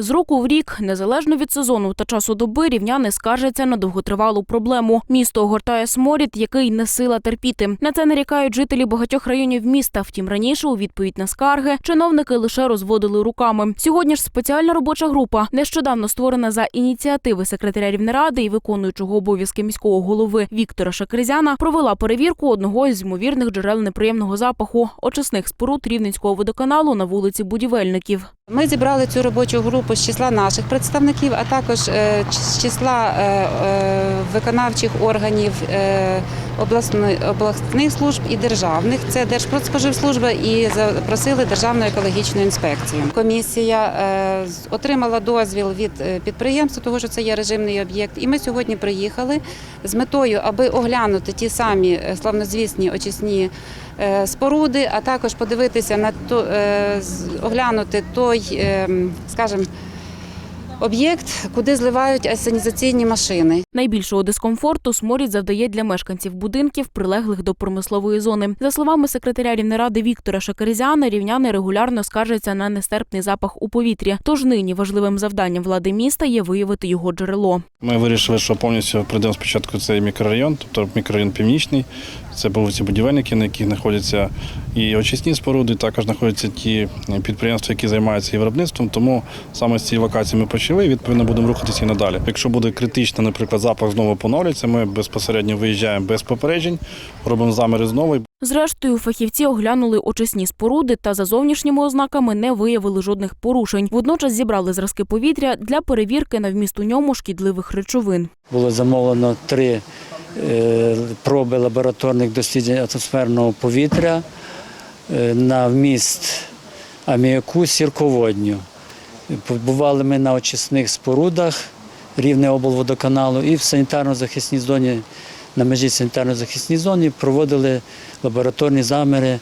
З року в рік, незалежно від сезону та часу доби, рівняни скаржаться на довготривалу проблему. Місто огортає сморід, який не сила терпіти. На це нарікають жителі багатьох районів міста. Втім, раніше у відповідь на скарги чиновники лише розводили руками. Сьогодні ж спеціальна робоча група, нещодавно створена за ініціативи секретаря Рівнеради і виконуючого обов'язки міського голови Віктора Шакризяна, провела перевірку одного із ймовірних джерел неприємного запаху очисних споруд Рівненського водоканалу на вулиці Будівельників. Ми зібрали цю робочу групу з числа наших представників, а також е, з числа е, е, виконавчих органів обласних служб і державних. Це Держпродспоживслужба і запросили Державну екологічну інспекцію. Комісія е, отримала дозвіл від е, підприємства, тому що це є режимний об'єкт. І ми сьогодні приїхали з метою, аби оглянути ті самі е, славнозвісні очисні споруди, а також подивитися на то, оглянути той, е, скажімо, об'єкт, куди зливають асенізаційні машини. Найбільшого дискомфорту сморід завдає для мешканців будинків, прилеглих до промислової зони. За словами секретаря Рівнеради Віктора Шакаризяна, рівняни регулярно скаржаться на нестерпний запах у повітрі. Тож нині важливим завданням влади міста є виявити його джерело. Ми вирішили, що повністю прийдемо спочатку цей мікрорайон, тобто мікрорайон північний. Це вулиці будівельники, на яких знаходяться і очисні споруди, також знаходяться ті підприємства, які займаються і виробництвом. Тому саме з цієї локації ми почали відповідно будемо рухатися і надалі. Якщо буде критично, наприклад, запах знову поновлюється, ми безпосередньо виїжджаємо без попереджень, робимо заміри знову. Зрештою, фахівці оглянули очисні споруди та за зовнішніми ознаками не виявили жодних порушень. Водночас зібрали зразки повітря для перевірки на вміст у ньому шкідливих речовин. Було замовлено три е, проби лабораторних досліджень атмосферного повітря е, на вміст аміаку сірководню. Побували ми на очисних спорудах рівне облводоканалу і в санітарно-захисній зоні, на межі санітарно-захисній зоні проводили лабораторні заміри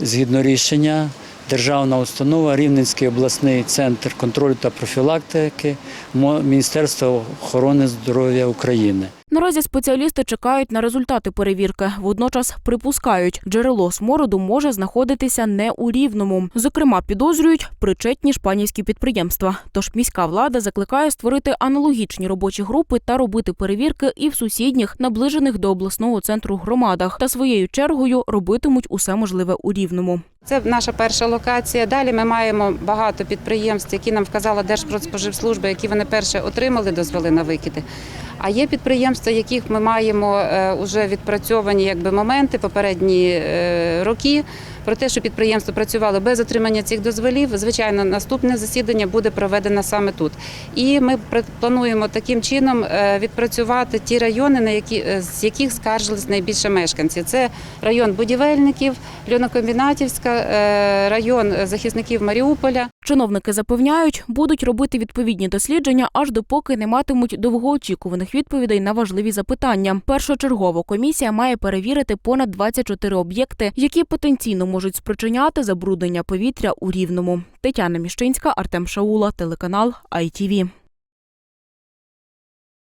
згідно рішення. Державна установа, Рівненський обласний центр контролю та профілактики Міністерства охорони здоров'я України. Наразі спеціалісти чекають на результати перевірки. Водночас припускають, джерело смороду може знаходитися не у рівному. Зокрема, підозрюють причетні шпанівські підприємства. Тож міська влада закликає створити аналогічні робочі групи та робити перевірки і в сусідніх, наближених до обласного центру громадах. Та своєю чергою робитимуть усе можливе у рівному. Це наша перша локація. Далі ми маємо багато підприємств, які нам вказала Держпродспоживслужба, які вони перше отримали дозволи на викиди. А є підприємства, яких ми маємо вже відпрацьовані якби моменти попередні е, роки. Про те, що підприємство працювало без отримання цих дозволів, звичайно, наступне засідання буде проведено саме тут. І ми плануємо таким чином е, відпрацювати ті райони, на які е, з яких скаржились найбільше мешканці. Це район будівельників, Льонокомбінатівська, е, район захисників Маріуполя. Чиновники запевняють, будуть робити відповідні дослідження, аж допоки не матимуть довгоочікуваних відповідей на важливі запитання. Першочергово комісія має перевірити понад 24 об'єкти, які потенційно можуть спричиняти забруднення повітря у рівному. Тетяна Міщинська, Артем Шаула, телеканал ITV.